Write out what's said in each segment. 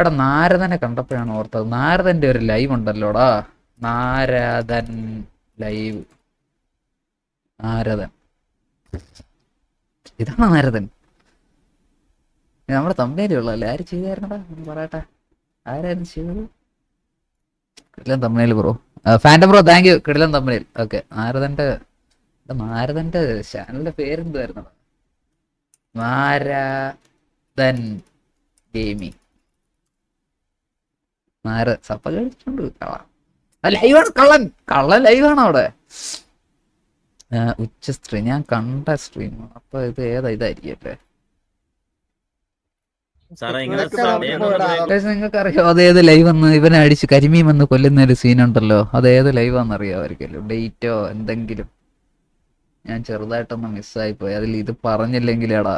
എടാ നാരദനെ കണ്ടപ്പോഴാണ് ഓർത്തത്. നാരദന്റെ ഒരു ലൈവ് ഉണ്ടല്ലോടാ. നാരദൻ ലൈവ്. നാരദൻ. ഇതാണ് നാരദൻ? നമ്മുടെ തമ്പനയിലുള്ളല്ലേ ആര് ചെയ്തായിരുന്നടാ? പറയട്ടെ. ആരായിരുന്നു ചെയ്തത്? കിടിലൻ തമ്പനയിൽ bro. Phantom bro thank you കിടിലൻ തമ്പനയിൽ ഓക്കെ. നാരദന്റെ നാരദന്റെ ചാനലിന്റെ പേരെന്തായിരുന്നു നാരദൻ ഗെയിമിംഗ് നാര സപ്പ കഴിച്ചിട്ടുണ്ട് ലൈവാണ് കള്ളൻ. കള്ളൻ ലൈവാണ് അവിടെ. ഉച്ച സ്ട്രീം ഞാൻ കണ്ട സ്ട്രീം അപ്പൊ ഇത് ഏതാ? ഇതായിരിക്കും അല്ലേ സാറേ ഇങ്ങനെ ഇതൊക്കെ സൺഡേ നിങ്ങൾക്ക് അറിയോ അതേത് ലൈവ് എന്ന് ഇവനെ അടിച്ച് കരിമീൻ വന്ന് കൊല്ലുന്ന ഒരു സീൻ ഉണ്ടല്ലോ. അതേത് ഏത് ലൈവ് ആണെന്ന് അവർക്കല്ലോ ഡേറ്റോ എന്തെങ്കിലും. ഞാൻ ചെറുതായിട്ടൊന്ന് മിസ്സായി പോയി. അതിൽ ഇത് പറഞ്ഞില്ലെങ്കിലേടാ.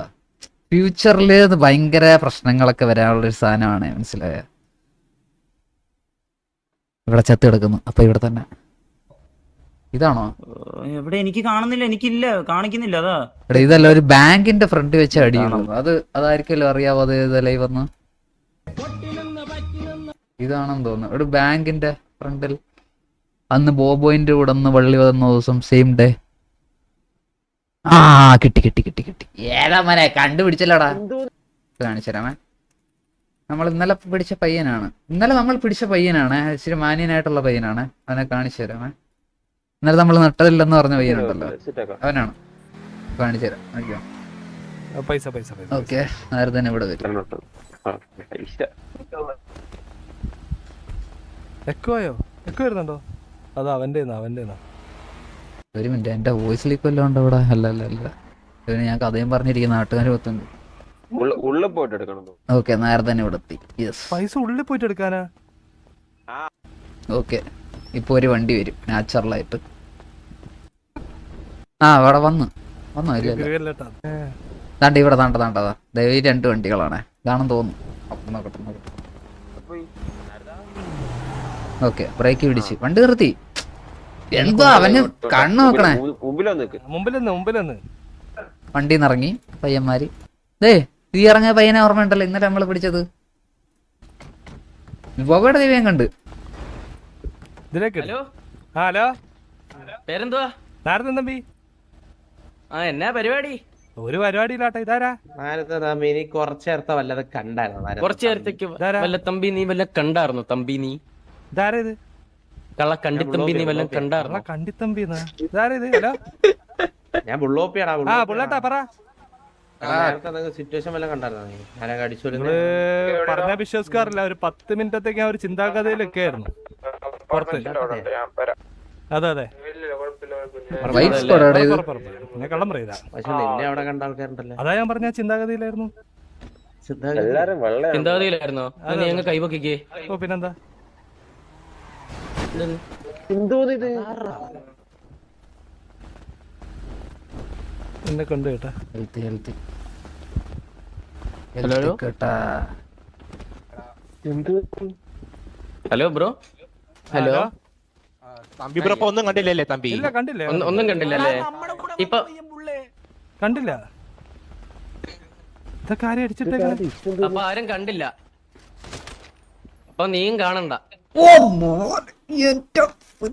ഫ്യൂച്ചറിൽ ഭയങ്കര പ്രശ്നങ്ങളൊക്കെ വരാനുള്ള ഒരു സാധനമാണ് മനസ്സിലായ? ഇവിടെ ചത്ത് കിടക്കുന്നു. അപ്പൊ ഇവിടെ തന്നെ. ഇതാണോ? ഇവിടെ എവിടെ എനിക്ക് കാണുന്നില്ല. എനിക്കില്ല. കാണിക്കുന്നില്ല. അതാ. എടാ ഇതല്ല ഒരു ബാങ്കിന്റെ ഫ്രണ്ട് വെച്ച് അടിയുള്ളൂ അത് അതായിരിക്കല്ലോ അറിയാവോ അത് ലൈവ് വന്ന് ഇതാണെന്ന് തോന്നുന്നു. ഒരു ബാങ്കിന്റെ ഫ്രണ്ടിൽ അന്ന് ബോബോയിന്റെ കൂടെ ഒന്ന് വള്ളി വന്ന ദിവസം സെയിം ഡേ ആ കിട്ടി കിട്ടി കിട്ടി കിട്ടി. ഏതാ മനെ കണ്ടുപിടിച്ചല്ലോടാ. കാണിച്ചുതരാമേ നമ്മൾ ഇന്നലെ പിടിച്ച പയ്യനാണ്. ഇന്നലെ നമ്മൾ പിടിച്ച പയ്യനാണ്. ഇച്ചിരി മാന്യനായിട്ടുള്ള പയ്യനാണ്. അവനെ കാണിച്ചു തരാമേ ഇന്നലെ നമ്മൾ നട്ടതില്ലെന്ന് പറഞ്ഞ പയ്യനുണ്ടല്ലോ. അവനാണ്. കാണിച്ചു തരാം. പൈസ പൈസ പൈസ ഓക്കെ നേരെ തന്നെ ഇവിടെ വരും? എക്കോയോ എക്കോ വരുന്നുണ്ടോ? അത് അവന്റെ അവന്റെ ഒരു മിനിറ്റ് എന്റെ വോയിസ് ലീക്ക് വല്ലതും ഉണ്ടോ ഇവിടെ? അല്ല അല്ല അല്ല. ഞാൻ കഥയും പറഞ്ഞിരിക്കുന്ന നാട്ടുകാർ പത്തുണ്ട് ഉള്ളിൽ പോയിട്ട് എടുക്കണം ഓക്കെ നേരെ തന്നെ ഇവിടെ എത്തി. യെസ് പൈസ ഉള്ളിൽ പോയിട്ട് എടുക്കാനാ? ഓക്കെ ഇപ്പൊ ഒരു വണ്ടി വരും നാച്ചുറലായിട്ട്. ആ അവിടെ വന്ന്. വന്നു ഇല്ല താണ്ട ഇവിടെ താണ്ട താണ്ടതാ ദൈവം ഈ രണ്ട് വണ്ടികളാണ്. ഇതാണെന്ന് തോന്നുന്നു. അപ്പൊ നോക്കട്ടെ നോക്കട്ടെ. ഓക്കെ ബ്രേക്ക് പിടിച്ച്. വണ്ടി നിർത്തി. എന്താ അവന് കണ്ണു നോക്കണേ? മുമ്പിലൊന്ന് മുമ്പിലെന്ന് നിന്ന് ഇറങ്ങി പയ്യന്മാര്. ദേ ഈ ഇറങ്ങിയ പയ്യനെ ഓർമ്മയുണ്ടല്ലോ ഇന്നലെ നമ്മൾ പിടിച്ചത്. ബോബയുടെ ദിവ്യം കണ്ട്. ഹലോ? ഹലോ? പേരെന്തുവാ? നാരദൻ തമ്പി? ആ എന്നാ പരിപാടി? ഒരു പരിപാടിയിലാട്ടെ ഇതാരാ? തമ്പി നീ നേരത്തെ വല്ലത് കണ്ടായിരുന്നു? നാരദ കുറച്ചു നേരത്തേക്ക് വല്ല തമ്പി നീ വല്ല കണ്ടായിരുന്നു? തമ്പി നീ? ഇതാരാ ഇത്? കള്ള കണ്ടി തമ്പി നീ വല്ല കണ്ടായിരുന്നു? കണ്ടിത്തമ്പി ഇതാരാ ഇത്? ഹലോ? ഞാൻ ബുള്ളോപ്പിയാടാ ആ പുള്ളേട്ടാ പറ. പറഞ്ഞ വിശ്വസിക്കാറില്ല ഒരു പത്ത് മിനിറ്റത്തേക്ക് ഒരു ചിന്താഗതിയിലൊക്കെ ആയിരുന്നു. പുറത്ത്. അതെ അതെ. കള്ളം പറയില്ല പക്ഷെ നിന്നെ അവിടെ കണ്ട ആൾക്കാരുണ്ടല്ലോ? അതാ ഞാൻ പറഞ്ഞ ചിന്താഗതിയിലായിരുന്നു. ചിന്താഗതിയിലായിരുന്നു? അങ്ങ് കൈവക്കിക്കേ ഓ പിന്നെന്താ? എന്നെ കണ്ടു കേട്ടാ. Healthy healthy hello? കേട്ടാ. ഹലോ ബ്രോ ഹലോ തമ്പി ബ്രോ ഒന്നും കണ്ടില്ലല്ലേ തമ്പി? ഇല്ല കണ്ടില്ല. ഒന്ന്- കണ്ടില്ലല്ലേ? ഇപ്പൊ കണ്ടില്ല. ഇതൊക്കെ ആരെയും അടിച്ചിട്ടേ അപ്പൊ ആരും കണ്ടില്ല. അപ്പൊ നീയും കാണണ്ട. ഓ മോൻ എന്റെ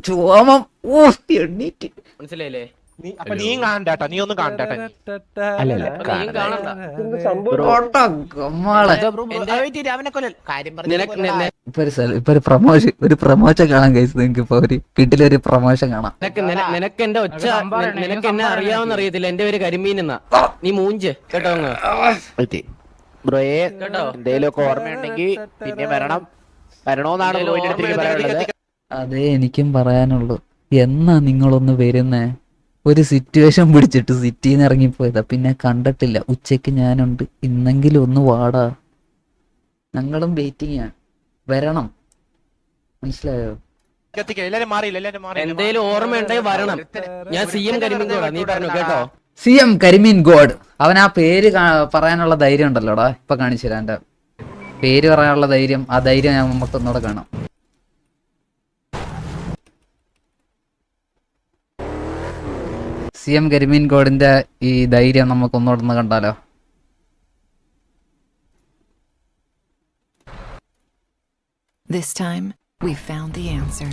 ചോമം ഓ എണ്ണീറ്റ് മനസ്സിലായില്ലേ? നീ ഒന്നും അപ്പൊ നീയും കാണണ്ട. നി- നി- ഇപ്പൊ ഒരു സ്ഥലം- ഇപ്പൊ ഒരു പ്രൊമോഷൻ ഒരു പ്രൊമോഷൻ കാണാൻ കഴിച്ചു നിങ്ങൾക്ക് ഇപ്പൊ ഒരു കിട്ടിലൊരു പ്രൊമോഷൻ കാണാം. നിനക്ക് നിനക്ക് എന്റെ ഒച്ച നിനക്ക് എന്നെ അറിയാവുന്ന അറിയത്തില്ല. എന്റെ പേര് കരിമീൻ എന്നാ. നീ മൂഞ്ച്. കേട്ടോ ബ്രോയെ കേട്ടോ? എന്തേലും ഒക്കെ ഓർമ്മയുണ്ടെങ്കിൽ പിന്നെ വരണം. വരണോന്നാണ് അതേ എനിക്കും പറയാനുള്ളൂ. എന്നാ നിങ്ങളൊന്ന് വരുന്നേ? ഒരു സിറ്റുവേഷൻ പിടിച്ചിട്ട് സിറ്റിയിൽ നിന്ന് ഇറങ്ങിപ്പോയതാ. പിന്നെ കണ്ടിട്ടില്ല. ഉച്ചയ്ക്ക് ഞാനുണ്ട്. ഇന്നെങ്കിലും ഒന്ന് വാടാ. ഞങ്ങളും വെയിറ്റിംഗ് ആണ് വരണം. മനസ്സിലായോ? എന്തേലും ഓർമ്മയുണ്ടെങ്കിൽ വരണം. ഞാൻ സി എം കരിമീൻ നീ പറഞ്ഞു കേട്ടോ. സി എം കരിമീൻ ഗോഡ്. അവൻ ആ പേര് പറയാനുള്ള ധൈര്യം ഉണ്ടല്ലോടാ? ഇപ്പൊ കാണിച്ചു തരാന്റെ പേര് പറയാനുള്ള ധൈര്യം. ആ ധൈര്യം ഞാൻ നമുക്കൊന്നുകൂടെ കാണാം. സി എം കരിമീൻ ഗോഡിന്റെ ഈ ധൈര്യം നമുക്കൊന്നുകൂടെ ഒന്ന് കണ്ടാലോ? This time, we found the answer.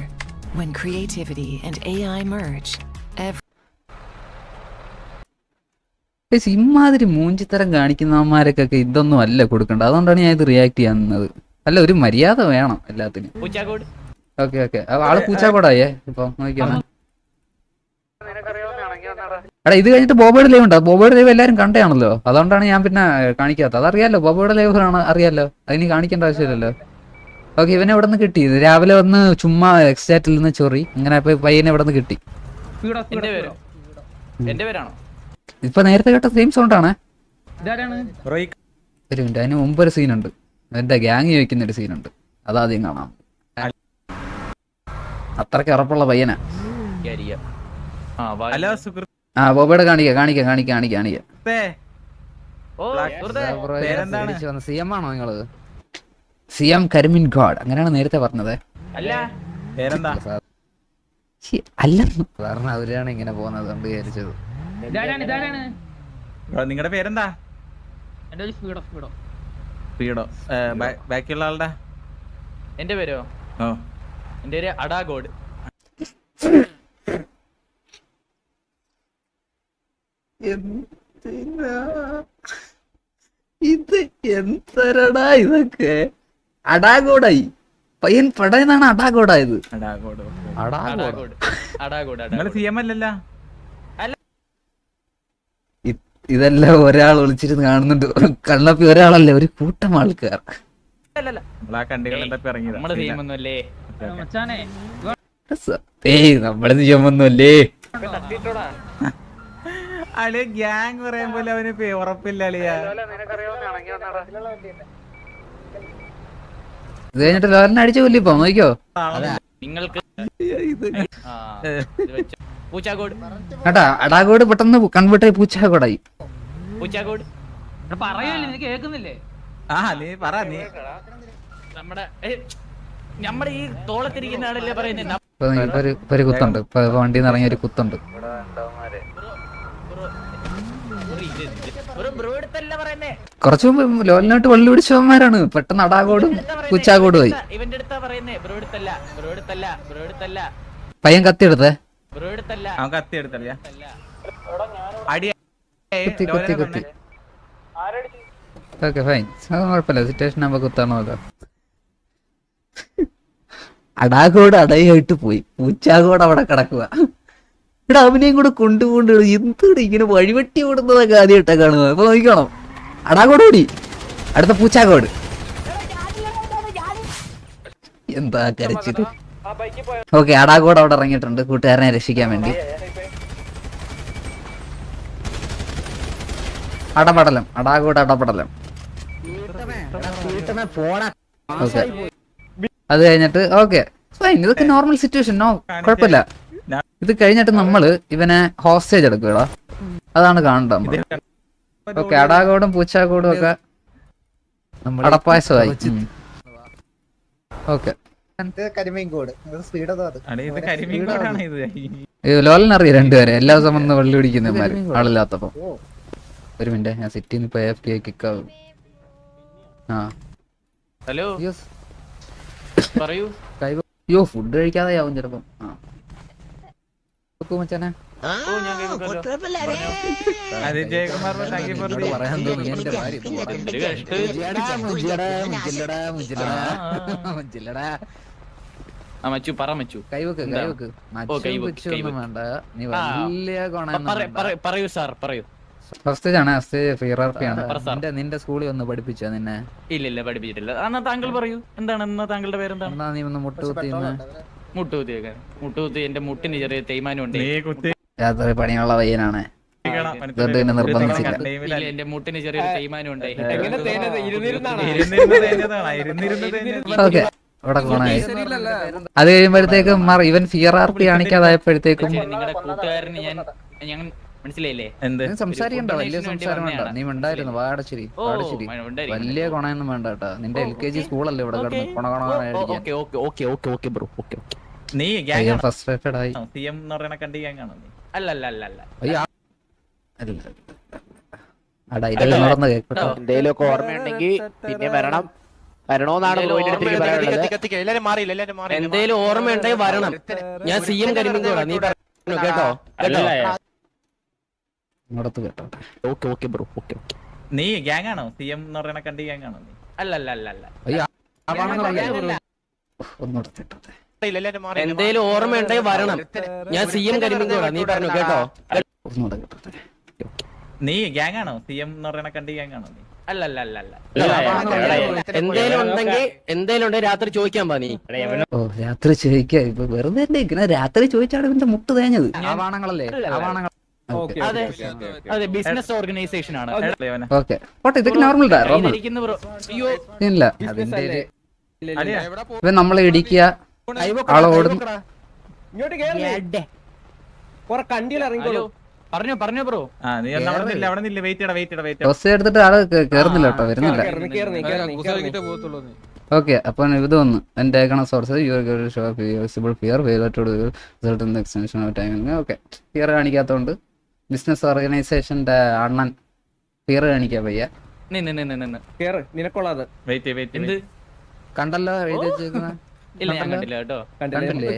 When creativity and AI merge, every ഇമ്മാതിരി ഇമാതിരി മൂഞ്ചിത്തരം കാണിക്കുന്നമാരൊക്കെ ഇതൊന്നും അല്ല കൊടുക്കേണ്ടത് അതുകൊണ്ടാണ് ഞാൻ ഇത് റിയാക്ട് ചെയ്യുന്നത്. അല്ല ഒരു മര്യാദ വേണം എല്ലാത്തിനും. ഓക്കെ ഓക്കെ ആൾ പൂച്ചാക്കോടായേ? ഇപ്പൊ നോക്കിയാണ് എടാ ഇത് കഴിഞ്ഞിട്ട് ബോബോയുടെ ലൈവ് ഉണ്ടോ? ബോബോയുടെ ലൈവ് എല്ലാവരും കണ്ടയാണല്ലോ അതുകൊണ്ടാണ് ഞാൻ പിന്നെ കാണിക്കാത്തത്. അതറിയാലോ ബോബോയുടെ ലൈവ് ആണ് അറിയാലോ. അതിന് കാണിക്കേണ്ട ആവശ്യമില്ലല്ലോ. ഓക്കെ ഇവനെ ഇവിടെ നിന്ന് കിട്ടി? രാവിലെ വന്ന് ചുമ്മാ എക്സ്റ്റാറ്റിൽ നിന്ന് ചൊറി. ഇങ്ങനെ പയ്യനെ ഇവിടെ നിന്ന് കിട്ടി? ഇപ്പൊ നേരത്തെ കേട്ട സെയിം സൗണ്ട് ആണ്. ഒരു മിനിറ്റ് അതിന് മുമ്പ് ഒരു സീനുണ്ട് എന്റെ ഗ്യാങ് ചോദിക്കുന്ന ഒരു സീനുണ്ട് അതാദ്യം കാണാം. അത്രയ്ക്ക് ഉറപ്പുള്ള പയ്യനാ. ഹലോ സുഹൃത്ത്. ആ ബോബയുടെ കാണിക്ക കാണിക്ക കാണിക്ക കാണിക്ക കാണിക്ക. ഓ സുഹൃത്തേ പേരെന്താണ്? സി എം ആണോ നിങ്ങൾ? സി എം കരിമിൻ ഗോഡ്. അങ്ങനെയാണ് നേരത്തെ പറഞ്ഞത്. അല്ല കാരണം അവരാണ് ഇങ്ങനെ പോകുന്നത് കൊണ്ട് വിചാരിച്ചത്. നിങ്ങളുടെ പേരെന്താ? സ്പീഡോ ബാക്കിയുള്ള ആളുടെ? എന്റെ പേരോ? എന്റെ പേര് അഡാഗോഡ് ഇത് എന്തരടാ ഇതൊക്കെ? അടാഗോടായി. പയ്യൻ പടയെന്നാണ് അടാഗോടായത്. നിങ്ങൾ സി എം അല്ലല്ലോ? ഇതെല്ലാം ഒരാൾ ഒളിച്ചിരുന്ന് കാണുന്നുണ്ട്. കണ്ണപ്പി ഒരാളല്ല ഒരു കൂട്ടം ആൾക്കാർ. ഏയ് നമ്മൾ നിയമൊന്നുമല്ലേ അളിയ ഗ്യാങ് പറയുമ്പോ അവന് ഉറപ്പില്ല അളിയ. ഇത് കഴിഞ്ഞിട്ട് അടിച്ചു കൊല്ലിപ്പോ നോക്കിയോ നിങ്ങൾക്ക്. പൂച്ചാക്കോട്. കേട്ടാ പെട്ടെന്ന് കൺവേർട്ട് ആയി പൂച്ചാഗോടായി പൂച്ചാക്കോട്. ആ നീ പറ നീ. നമ്മുടെ നമ്മുടെ ഈ തോളത്തിരിക്കുന്ന ആളല്ലേ പറയുന്നത് ഇപ്പൊ നോക്ക്, ഇപ്പൊ ഒരു ഇപ്പൊ ഒരു കുത്തുണ്ട്. ഇപ്പൊ ഇറങ്ങിയ ഒരു കുത്തുണ്ട് ഒരു ബ്രോ എടുത്തല്ല പറയുന്നേ കുറച്ചു മുമ്പ് ലോലിനോട്ട് വള്ളി പിടിച്ചവന്മാരാണ് പെട്ടെന്ന് അടാകോടും കുച്ചാകോടും ആയി. പയ്യൻ കത്തി എടുത്തളിയ അടി കുത്തി കുത്തി കുത്തി. Okay fine. അത് കുഴപ്പമില്ല. സിറ്റുവേഷൻ ആകുമ്പോ കുത്താണല്ലോ. അടാകോട് അടയായിട്ട് പോയി. പൂച്ചാകോട് അവിടെ കിടക്കുക. ഇവിടെ അവനെയും കൂടെ കൊണ്ടുകൊണ്ട് എന്തുകൂടെ ഇങ്ങനെ വഴിവെട്ടി ഓടുന്നതൊക്കെ ആദ്യമായിട്ടാണ് കാണുന്നത്? അപ്പൊ നോക്കണം അടാകോട് കൂടി അടുത്ത പൂച്ചാകോട് എന്താ കരച്ചിട്ട് ഓക്കെ അടാകോട് അവിടെ ഇറങ്ങിയിട്ടുണ്ട്. കൂട്ടുകാരനെ രക്ഷിക്കാൻ വേണ്ടി. അടപടലം. അടാകോട് അടപടലം. അത് കഴിഞ്ഞിട്ട് ഓക്കെ. ഫൈൻ ഇതൊക്കെ നോർമൽ സിറ്റുവേഷൻ നോ കുഴപ്പമില്ല. ഇത് കഴിഞ്ഞിട്ട് നമ്മൾ ഇവനെ ഹോസ്റ്റേജ് എടുക്കുക അതാണ് കാണേണ്ടത് ഓക്കെ അടാകോടും പൂച്ചാകോടും ഒക്കെ അടപ്പായസമായി. ഓക്കെ. അടി ഇത് കരിമീൻ കോടാണ് ഇത്. ലോലിനറിയാം രണ്ടുപേരെ? എല്ലാ ദിവസം വന്ന് വെള്ളി പിടിക്കുന്നമാര് ആളില്ലാത്തപ്പോ. ഒരു മിനിറ്റ് ഞാൻ സിറ്റിന്ന് ഇപ്പൊ എഫ് ടി കിക്കാവും ആ. ഹലോ. യെസ് പറയൂ. അയ്യോ ഫുഡ് കഴിക്കാതെ ആവും ചിലപ്പം. ആ. മച്ചാനെ മച്ചു പറ മച്ചു കൈവക്ക്? കൈവക്ക് ഓ, മച്ചും പറയൂ സാർ പറയൂ ഫസ്റ്റ് ആണ് ഫസ്റ്റ് പറ നിന്റെ നിന്റെ സ്കൂളിൽ ഒന്ന് പഠിപ്പിച്ച നിന്നെ ഇല്ല ഇല്ല പഠിപ്പിച്ചിട്ടില്ല എന്നാ താങ്കൾ പറയൂ എന്താണ് എന്നാ താങ്കളുടെ പേരെന്താണ് എന്താണ് നീ ഒന്ന് മുട്ടുകുത്തിന്ന് മുട്ടുകുത്തിയേക്കാൻ മുട്ടുകുത്തി എന്റെ മുട്ടിന് ചെറിയ തേയ്മാനം ഉണ്ട്. രാത്രി പണിയുള്ള പയ്യനാണ്. നിർബന്ധിച്ചില്ല. എന്റെ മുട്ടിന് ചെറിയൊരു തേയ്മാനം ഉണ്ട്. ഓക്കെ. അവിടെ ഗുണമായി അത് കഴിയുമ്പോഴത്തേക്കും ഇവൻ ഫിയർ ആർ പി കാണിക്കാതായപ്പോഴത്തേക്കും നിങ്ങളുടെ കൂട്ടുകാരന് ഞാൻ ഞാൻ മനസ്സിലായില്ലേ? സംസാരിക്കണ്ട വലിയ സംസാരം വേണ്ട. നീ ഉണ്ടായിരുന്നു. വലിയ കൊണയൊന്നും വേണ്ട കേട്ടാ. നിന്റെ എൽ കെ ജി സ്കൂളല്ലേ ഇവിടെ കിടന്ന് കൊണ കൊണ കൊണ അടിക്കാൻ okay okay okay okay okay bro. Okay okay. നീ ഗ്യാങ് പയ്യൻ ഫ്രസ്ട്രേറ്റഡ് ആയി. സി എം എന്ന് പറയുന്ന കണ്ടി ഗ്യാങ് ആണോ നീ? അല്ല. അല്ല. അല്ല അല്ല ഓർമ്മയുണ്ടെങ്കിൽ പിന്നെ വരണം. വരണോന്നാണ് എന്തേലും ഓർമ്മയുണ്ടെങ്കിൽ വരണം. ഞാൻ സി എം കരിമീൻ കൂടാ. നീ പറഞ്ഞു കേട്ടോ? കേട്ടോ? ഇങ്ങോട്ട് കേട്ടോ. ഓക്കെ ഓക്കെ ബ്രോ ഓക്കെ നീ ഗ്യാങ് ആണോ? സി എം എന്ന് പറയുന്ന കണ്ടി ഗ്യാങ് ആണോ നീ? അല്ല അല്ല അല്ല അല്ല എന്തേലും ഓർമ്മ ഉണ്ടെങ്കിൽ ഓർമ്മയുണ്ടെങ്കിൽ വരണം. ഞാൻ സി എം കരിമീൻ കൂടാ. നീ പറഞ്ഞു കേട്ടോ. നീ ഗ്യാങ് ആണോ? സി എം എന്ന് പറയുന്ന കണ്ടി ഗ്യാങ് ആണോ നീ? അല്ല അല്ല അല്ല അല്ല എന്തേലും ഉണ്ടെങ്കിൽ എന്തേലും ഉണ്ടെങ്കിൽ രാത്രി ചോദിക്കാൻ പാ നീ. ഓ രാത്രി ചോദിക്കാ. ഇപ്പൊ വെറുതെ ഇങ്ങനെ രാത്രി ചോദിച്ചാണ് ഇവന്റെ മുട്ട് തേഞ്ഞത്? ആവാണങ്ങളല്ലേ ആവാണങ്ങൾ അതെ അതെ ബിസിനസ് ഓർഗനൈസേഷൻ ആണ്. ഓക്കെ പോട്ടെ ഇതൊക്കെ നോർമൽ റോമ ഇരിക്കുന്ന ബ്രോ അയ്യോ ഇല്ല അതിന്റെ നമ്മളെ ഇടിക്കുക ആളെ ഓടുന്നു പറഞ്ഞു പറഞ്ഞു ബ്രോ എടുത്തിട്ട് ആൾ കേ- കേറുന്നില്ല കേട്ടോ വരുന്നില്ല കേറി കേറി കേറി ഓക്കെ അപ്പൊ ഇത് വന്നു എന്റെ source your show fear fear result in extension of okay fear കാണിക്കാത്തതുകൊണ്ട് business ഓർഗനൈസേഷന്റെ അണ്ണൻ കീറ് കാണിക്കാൻ വയ്യ. നിന്ന് നിന്ന് നിന്ന് കേറ് നിനക്കൊള്ളാത്. വെയിറ്റ് വെയിറ്റ് എന്ത്? കണ്ടല്ലോ എഴുതി വെച്ചേക്കുന്ന. ഇല്ല ഞാൻ കണ്ടില്ല. കേട്ടോ. കണ്ടില്ലേ.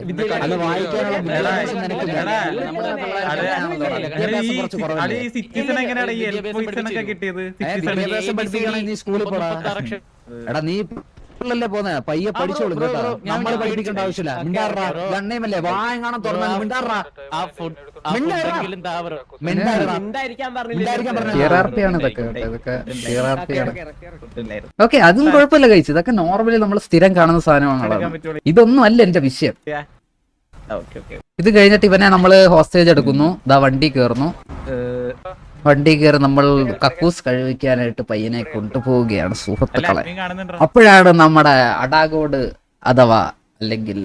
എടാ, നീ സ്കൂളിൽ പോടാ എടാ നീ ല്ലേ പോന്നെ പയ്യെ പഠിച്ചോളും കേട്ടോ നമ്മൾ പഠിപ്പിക്കേണ്ട ആവശ്യമില്ല. മിണ്ടാറാ. ഗണ്ണേമല്ലേ വായങ്ങാണം തുറന്നാ മിണ്ടാറാ. ഓക്കെ അതും കുഴപ്പമില്ല കഴിച്ചു ഇതൊക്കെ നോർമലി നമ്മൾ സ്ഥിരം കാണുന്ന സാധനമാണ് ഇതൊന്നും അല്ല എന്റെ വിഷയം. ഓക്കെ ഓക്കെ ഇത് കഴിഞ്ഞിട്ട് ഇവനെ നമ്മൾ ഹോസ്റ്റേജ് എടുക്കുന്നു. ദാ വണ്ടി കയറുന്നു വണ്ടി കയറി നമ്മൾ കക്കൂസ് കഴിവിക്കാനായിട്ട് പയ്യനെ കൊണ്ടുപോവുകയാണ് സുഹൃത്തുക്കളെ. അപ്പോഴാണ് നമ്മുടെ അടാഗോഡ് അഥവാ അല്ലെങ്കിൽ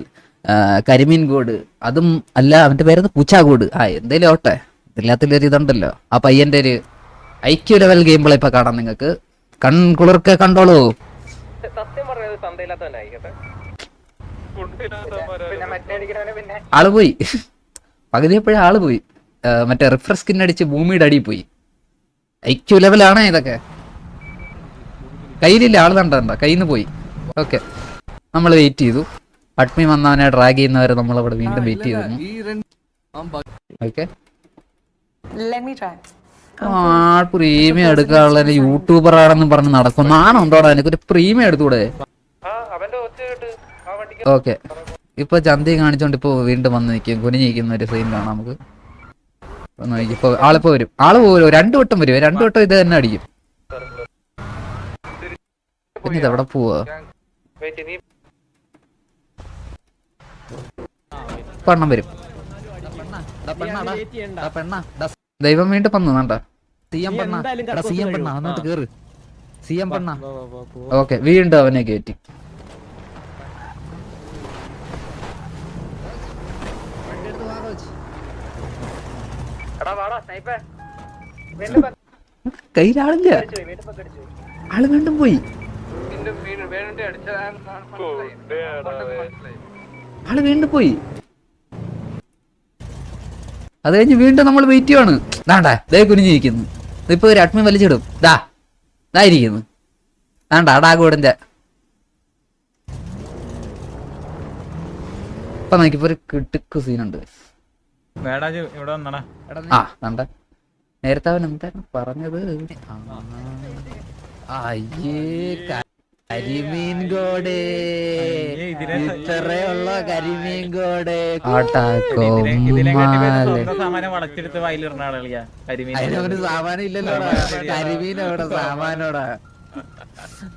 കരിമീൻകോട് കരിമീൻ ഗോഡ് അതും അല്ല അവന്റെ പേര് പൂച്ചാഗോഡ് ആ എന്തേലും ഓട്ടെ ഇതില്ലാത്തൊരു ഇതുണ്ടല്ലോ. ആ പയ്യന്റെ ഒരു ഐക്യു ലെവൽ ഗെയിം പ്ലേ ഇപ്പൊ കാണാം നിങ്ങൾക്ക്. കൺകുളിർക്കെ കണ്ടോളൂ. സത്യം പറഞ്ഞത് തന്തയില്ലാത്തവനായിക്കട്ടെ ആൾ പോയി. പകുതി എപ്പോഴും ആൾ പോയി. മറ്റേ റിഫ്രഷ് സ്കിൻ അടിച്ച് ഭൂമിയുടെ അടിയിൽ പോയി. ഐക്യു ലെവലാണ് ഇതൊക്കെ. കയ്യിലില്ല ആൾ കണ്ടണ്ട കയ്യിൽ നിന്ന് പോയി. ഓക്കെ. നമ്മൾ വെയിറ്റ് ചെയ്തു. അഡ്മി വന്നവനെ ഡ്രാഗ് ചെയ്യുന്നവരെ നമ്മൾ അവിടെ വീണ്ടും വെയിറ്റ് ചെയ്തു ഓക്കെ. Let me try. ആ പ്രീമിയം എടുക്കാനുള്ള യൂട്യൂബർ ആണെന്ന് പറഞ്ഞ് നടക്കും നാണുണ്ടോടാ എനിക്കൊരു പ്രീമിയം എടുത്തൂടെ? ഓക്കെ. ഇപ്പൊ ചന്തി കാണിച്ചോണ്ട് ഇപ്പൊ വീണ്ടും വന്ന് നിൽക്കും. കുനിഞ്ഞിരിക്കുന്ന ഒരു സീൻ കാണാം നമുക്ക്. ഇപ്പൊ ആളിപ്പോ വരും. ആൾ പോരും രണ്ടു വട്ടം വരും. രണ്ടു വട്ടം ഇത് തന്നെ അടിക്കും. പിന്നെ ഇത് എവിടെ പോവാ? പെണ്ണം വരും. ദൈവം വീണ്ടും വന്നു. വേണ്ട. സി എം പെണ്ണ. സി എം പെണ്ണ. എന്നിട്ട് കേറ്. സി എം പെണ്ണ. ഓക്കെ വീണ്ടും അവനെ കയറ്റി കയ്യിലാളില്ല. ആൾ വീണ്ടും പോയി. ആൾ വീണ്ടും പോയി. അത് കഴിഞ്ഞ് വീണ്ടും നമ്മൾ വെയിറ്റ് ചെയ്യുവാണ്. ദാണ്ട ദേ കുനിഞ്ഞിരിക്കുന്നു. ഇപ്പൊ ഒരു അഡ്മിൻ വലിച്ചിടും. ദാ ദാ ഇരിക്കുന്നു. ദാണ്ട അടാഗോടിന്റെ ഇപ്പൊ നമുക്കിപ്പോ ഒരു കിട്ടുക്ക് സീനുണ്ട് ആ നേരത്തെ അവൻ എന്തായിരുന്നു പറഞ്ഞത്. അയ്യേ കരിമീൻ കോടേ ഇത്രയുള്ള കരിമീൻ കോടേ സ്വന്തം സാമാനം ഇല്ലല്ലോ കരിമീൻ. എവിടെ സാമാനോടാ.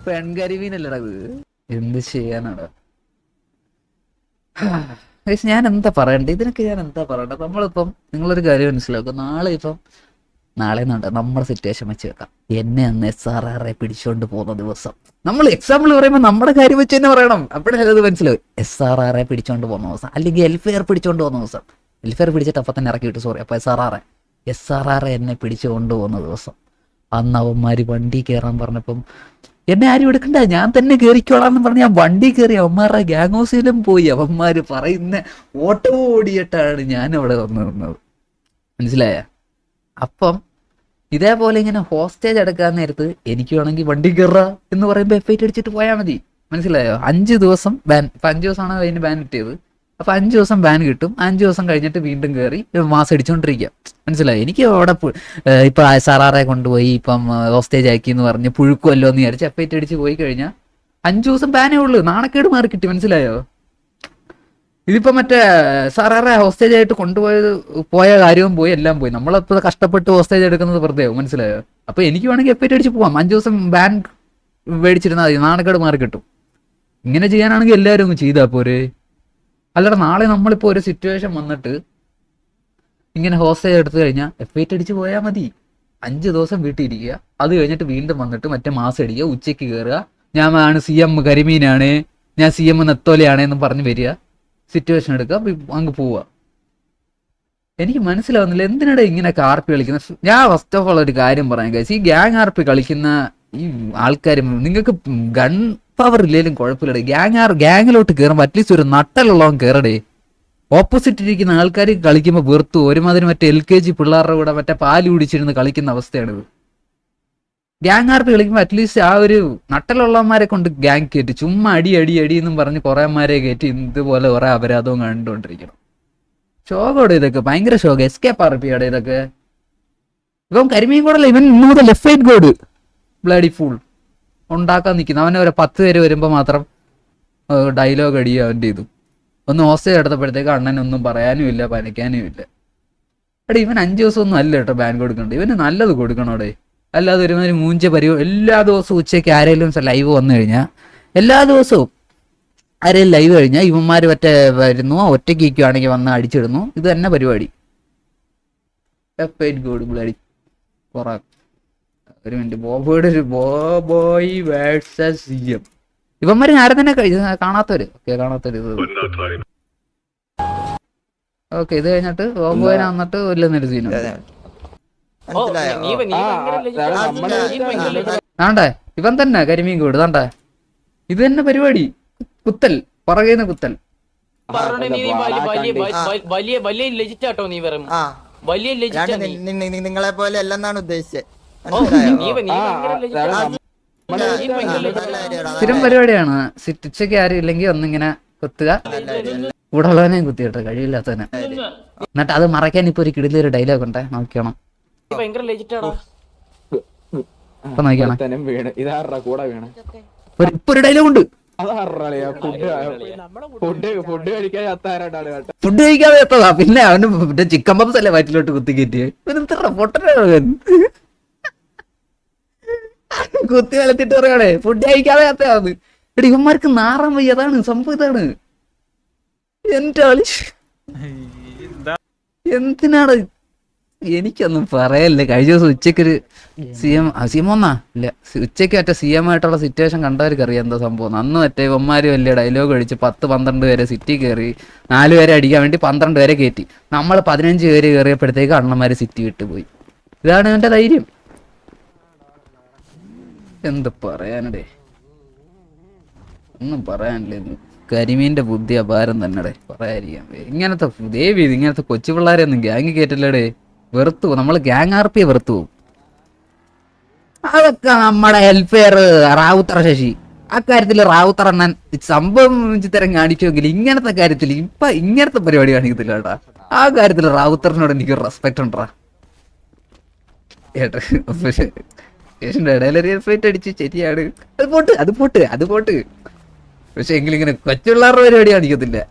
പെൺകരിമീനല്ലടാ ഇത്? എന്ത് ചെയ്യാനാടാ? ഗയ്സ്, ഞാൻ എന്താ പറയണ്ടേ? ഇതിനൊക്കെ ഞാൻ എന്താ പറയണ്ടേ? നമ്മളിപ്പം നിങ്ങളൊരു കാര്യം മനസ്സിലാക്കും. നാളെ ഇപ്പം നാളെ എന്നുണ്ട് നമ്മുടെ സിറ്റുവേഷൻ വെച്ച് വെക്കാം എന്നെ അന്ന് എസ് ആർ ആറെ പിടിച്ചുകൊണ്ട് പോകുന്ന ദിവസം. നമ്മൾ എക്സാമ്പിൾ പറയുമ്പോൾ നമ്മുടെ കാര്യം വെച്ച് തന്നെ പറയണം. അപ്പോഴേ അത് മനസ്സിലാവും. എസ് ആർ ആറെ പിടിച്ചുകൊണ്ട് പോകുന്ന ദിവസം. അല്ലെങ്കിൽ എൽഫെയർ പിടിച്ചുകൊണ്ട് പോകുന്ന ദിവസം. എൽഫെയർ പിടിച്ചിട്ട് അപ്പം തന്നെ ഇറക്കി വിട്ടു സോറി അപ്പോൾ എസ് ആർ ആറെ എസ് ആർ ആറെ എന്നെ പിടിച്ചുകൊണ്ട് പോകുന്ന ദിവസം. അന്ന് അവന്മാർ വണ്ടി കയറാൻ പറഞ്ഞപ്പം എന്നെ ആരും എടുക്കണ്ട ഞാൻ തന്നെ കയറിക്കോളാന്ന് പറഞ്ഞ് ഞാൻ വണ്ടി കയറി അവന്മാരുടെ ഗ്യാങ് ഹൗസിലും പോയി. അവന്മാര് പറയുന്ന ഓട്ടോ ഓടിയിട്ടാണ് ഞാൻ അവിടെ വന്ന് നിന്നത് മനസ്സിലായ? അപ്പം ഇതേപോലെ ഇങ്ങനെ ഹോസ്റ്റേജ് എടുക്കാൻ നേരത്ത് എനിക്ക് വേണമെങ്കിൽ വണ്ടി കയറുക എന്ന് പറയുമ്പോൾ എഫ് ഐ ടി അടിച്ചിട്ട് പോയാൽ മതി. മനസ്സിലായോ? അഞ്ച് ദിവസം ബാൻ ഇപ്പൊ അഞ്ച് ദിവസമാണ് അതിന് ബാൻ കിട്ടിയത്. അപ്പൊ അഞ്ച് ദിവസം ബാൻ കിട്ടും. അഞ്ച് ദിവസം കഴിഞ്ഞിട്ട് വീണ്ടും കയറി മാസം അടിച്ചുകൊണ്ടിരിക്കുക മനസ്സിലായി? എനിക്ക് അവിടെ ഇപ്പൊ സാറാറെ കൊണ്ടുപോയി ഇപ്പം ഹോസ്റ്റേജ് ആക്കി എന്ന് പറഞ്ഞ് പുഴുക്കുമല്ലോ എന്ന് വിചാരിച്ച് അപ്പേറ്റ് അടിച്ച് പോയി കഴിഞ്ഞാൽ അഞ്ചു ദിവസം ബാനേ ഉള്ളൂ. നാണക്കേട് മാറി കിട്ടി. മനസ്സിലായോ? ഇതിപ്പോ മറ്റേ സാറാറെ ഹോസ്റ്റേജ് ആയിട്ട് കൊണ്ടുപോയത് പോയ കാര്യവും പോയി എല്ലാം പോയി. നമ്മളിപ്പോ കഷ്ടപ്പെട്ട് ഹോസ്റ്റേജ് എടുക്കുന്നത് വെറുതെ മനസ്സിലായോ? അപ്പൊ എനിക്ക് വേണമെങ്കിൽ എപ്പേറ്റ് അടിച്ച് പോവാം. അഞ്ചു ദിവസം ബാൻ മേടിച്ചിരുന്നാൽ മതി. നാണക്കേട് മാറി കിട്ടും. ഇങ്ങനെ ചെയ്യാനാണെങ്കിൽ എല്ലാവരും ഒന്ന് ചെയ്താ പോരെ? അല്ലടാ നാളെ നമ്മളിപ്പോ ഒരു സിറ്റുവേഷൻ വന്നിട്ട് ഇങ്ങനെ ഹോസ്റ്റേജ് എടുത്തു കഴിഞ്ഞാൽ എഫ് ഐറ്റ് അടിച്ച് പോയാൽ മതി. അഞ്ച് ദിവസം വീട്ടിൽ ഇരിക്കുക. അത് കഴിഞ്ഞിട്ട് വീണ്ടും വന്നിട്ട് മറ്റേ മാസം അടിക്കുക ഉച്ചയ്ക്ക് കയറുക ഞാൻ ആണ് സി എം കരിമീനാണ്. ഞാൻ സി എം നെത്തോലയാണ് എന്നും പറഞ്ഞ് വരിക. സിറ്റുവേഷൻ എടുക്കുക അങ്ങ് പോവുക. എനിക്ക് മനസ്സിലാവുന്നില്ല എന്തിനാണ് ഇങ്ങനെ കാർപ്പി കളിക്കുന്ന? ഞാൻ ഫസ്റ്റ് ഓഫ് ഓൾ ഒരു കാര്യം പറയാൻ കഴിച്ചു ഈ ഗ്യാങ് ആർപ്പി കളിക്കുന്ന ഈ ആൾക്കാർ നിങ്ങൾക്ക് ഗൺ പവർ ഇല്ലെങ്കിലും കുഴപ്പമില്ലടേ ഗ്യാങ് ആർ ഗ്യാങ്ങിലോട്ട് കയറുമ്പോൾ അറ്റ്ലീസ്റ്റ് ഒരു നട്ടലുള്ളവൻ കയറടേ ഓപ്പോസിറ്റ് ഇരിക്കുന്ന ആൾക്കാർ കളിക്കുമ്പോൾ വെറുത്തു. ഒരുമാതിരി മറ്റേ എൽ കെ ജി പിള്ളേരുടെ കൂടെ മറ്റേ പാൽ കുടിച്ചിരുന്ന് കളിക്കുന്ന അവസ്ഥയാണിത് ഗ്യാങ് ആർപ്പ് കളിക്കുമ്പോൾ അറ്റ്ലീസ്റ്റ് ആ ഒരു നട്ടലുള്ളവന്മാരെ കൊണ്ട് ഗ്യാങ് കയറ്റി ചുമ്മാ അടി അടി അടി എന്നും പറഞ്ഞ് കുറേമാരെ കയറ്റി ഇതുപോലെ കുറെ അപരാധവും കണ്ടുകൊണ്ടിരിക്കണം. ശോകോടെ ഇതൊക്കെ. ഭയങ്കര ഷോക എസ്കേപ്പ് ആർ പി ആണ് ഇതൊക്കെ. ഇപ്പം കരിമീൻ കൂടല്ല ഇവൻ ഇന്നുകൂടെ ലെഫ്റ്റ് ഗോഡ് ബ്ലഡി ഫുൾ ഉണ്ടാക്കാൻ നിൽക്കുന്നു. അവനെ ഒരു പത്ത് പേര് വരുമ്പോൾ മാത്രം ഡയലോഗ് അടിയും അവന്റെ ഇതും ഒന്ന് ഹോസ്റ്റേജ് എടുത്തപ്പോഴത്തേക്ക് അണ്ണൻ ഒന്നും പറയാനും ഇല്ല പനിക്കാനും ഇല്ല. എടാ ഇവൻ അഞ്ച് ദിവസം ഒന്നും അല്ല കേട്ടോ ബാൻ കൊടുക്കണ്ട ഇവന് നല്ലത് കൊടുക്കണം കൊടുക്കണോടെ. അല്ലാതെ ഒരുമാതിരി മൂഞ്ച പരിവ എല്ലാ ദിവസവും ഉച്ചയ്ക്ക് ആരെങ്കിലും ലൈവ് വന്നു കഴിഞ്ഞാൽ എല്ലാ ദിവസവും ആരെങ്കിലും ലൈവ് കഴിഞ്ഞാൽ ഇവന്മാർ മറ്റേ വരുന്നു ഒറ്റയ്ക്ക് ഇരിക്കുവാണെങ്കിൽ വന്ന് അടിച്ചിടുന്നു. ഇത് തന്നെ പരിപാടി. ഗോഡ് ബ്ലഡി കുറ ഒരു മിനിറ്റ് ബോബോയുടെ ഒരു ബോബോയ് വേഴ്സസ് സി എം ഇവന്മാര് ആരെ തന്നെ കാണാത്തവര്. ഓക്കെ കാണാത്തവര് ഇത്. ഓക്കെ ഇത് കഴിഞ്ഞിട്ട് ബോബോയിനെ വന്നിട്ട് വലിയ സീനും ഓ, നീ നീ ഭയങ്കര legit. നീ ഭയങ്കര ആണ്ടേ ഇവൻ തന്നെ കരിമീൻ കൂട് താണ്ടേ ഇത് തന്നെ പരിപാടി. കുത്തൽ പുറകേന്ന് കുത്തൽ. വലിയ വലിയ ലെജിറ്റ് ആട്ടോ നീ വെറും. ആ. വലിയ ലെജിറ്റ് നിങ്ങളെ പോലെ അല്ലെന്നാണ് ഉദ്ദേശിച്ചത്. സ്ഥിരം പരിപാടിയാണ്. സിറ്റിച്ചൊക്കെ ആരും ഇല്ലെങ്കിൽ ഒന്നിങ്ങനെ കുത്തുക. കൂടെ ഉള്ളവനെയും കുത്തി കേട്ടോ കഴിയില്ലാത്തവനെ എന്നിട്ട് അത് മറയ്ക്കാൻ ഇപ്പൊ ഒരു കിടിലൊരു ഡയലോഗ് ഉണ്ടേ. നോക്കണം ഇപ്പൊ ഒരു- ഒരു ഡയലോഗ് ഉണ്ട്. ഫുഡ് കഴിക്കാതെ എത്തതാ പിന്നെ അവന് ചിക്കൻ പപ്സ് അല്ലേ വയറ്റിലോട്ട് കുത്തി കിട്ടിയത് പൊട്ടനാണ് കുത്തി വലത്തിട്ട് പറയണേ ഫുഡ് കഴിക്കാതെ എത്താന്ന് എടി ഇവന്മാർക്ക് നാറാൻ വയ്യ അതാണ് സംഭവം ഇതാണ്. എന്റെ എന്തിനാണ്? എനിക്കൊന്നും പറയല്ലേ കഴിഞ്ഞ ദിവസം ഉച്ചക്കൊരു സി എം സി എം ഒന്നാ? ഇല്ല ഉച്ചയ്ക്ക് മറ്റേ സി എം ആയിട്ടുള്ള സിറ്റുവേഷൻ കണ്ടവർക്ക് അറിയാം എന്താ സംഭവം അന്ന് മറ്റേ ഇവന്മാര് വലിയ ഡയലോഗ് അടിച്ച് പത്ത് പന്ത്രണ്ട് പേരെ സിറ്റി കയറി നാല് പേരെ അടിക്കാൻ വേണ്ടി പന്ത്രണ്ട് പേരെ കയറ്റി നമ്മൾ പതിനഞ്ച് പേര് കയറിയപ്പോഴത്തേക്ക് അണ്ണന്മാര് സിറ്റി വിട്ടുപോയി. ഇതാണ് എന്റെ ധൈര്യം. എന്ത് പറയാനടേ? ഒന്നും പറയാനില്ല? കരിമീന്റെ ബുദ്ധി അപാരം തന്നെടേ പറയാതിരിക്കാം. ഇങ്ങനത്തെ ദേവി ഇങ്ങനത്തെ കൊച്ചു പിള്ളേരെ ഒന്നും ഗ്യാങ് കയറ്റില്ലടേ വെറുത്തു നമ്മൾ ഗ്യാങ് ആർ പിയെ വെറുത്തു പോകും. അതൊക്കെ നമ്മുടെ ഹെൽഫെയർ റാവുത്തറ ശശി. അക്കാര്യത്തിൽ റാവുത്തറ എണ്ണൻ സംഭവം ചിത്രം കാണിക്കുമെങ്കിൽ ഇങ്ങനത്തെ കാര്യത്തിൽ ഇപ്പൊ ഇങ്ങനത്തെ പരിപാടി കാണിക്കത്തില്ല കേട്ടാ ആ കാര്യത്തിൽ റാവുത്തറിനോട് എനിക്ക് റെസ്പെക്ട് ഉണ്ടാ ഏട്ടാ പക്ഷേ ഇടയിലൊരു ഫൈറ്റ് അടിച്ച്. ശരിയാണ്. അത് പോട്ട് അത് പോട്ട് അത് പോട്ട്. പക്ഷെ എങ്കിലും ഇങ്ങനെ കൊച്ചുപിള്ളേരുടെ പരിപാടി കാണിക്കത്തില്ല.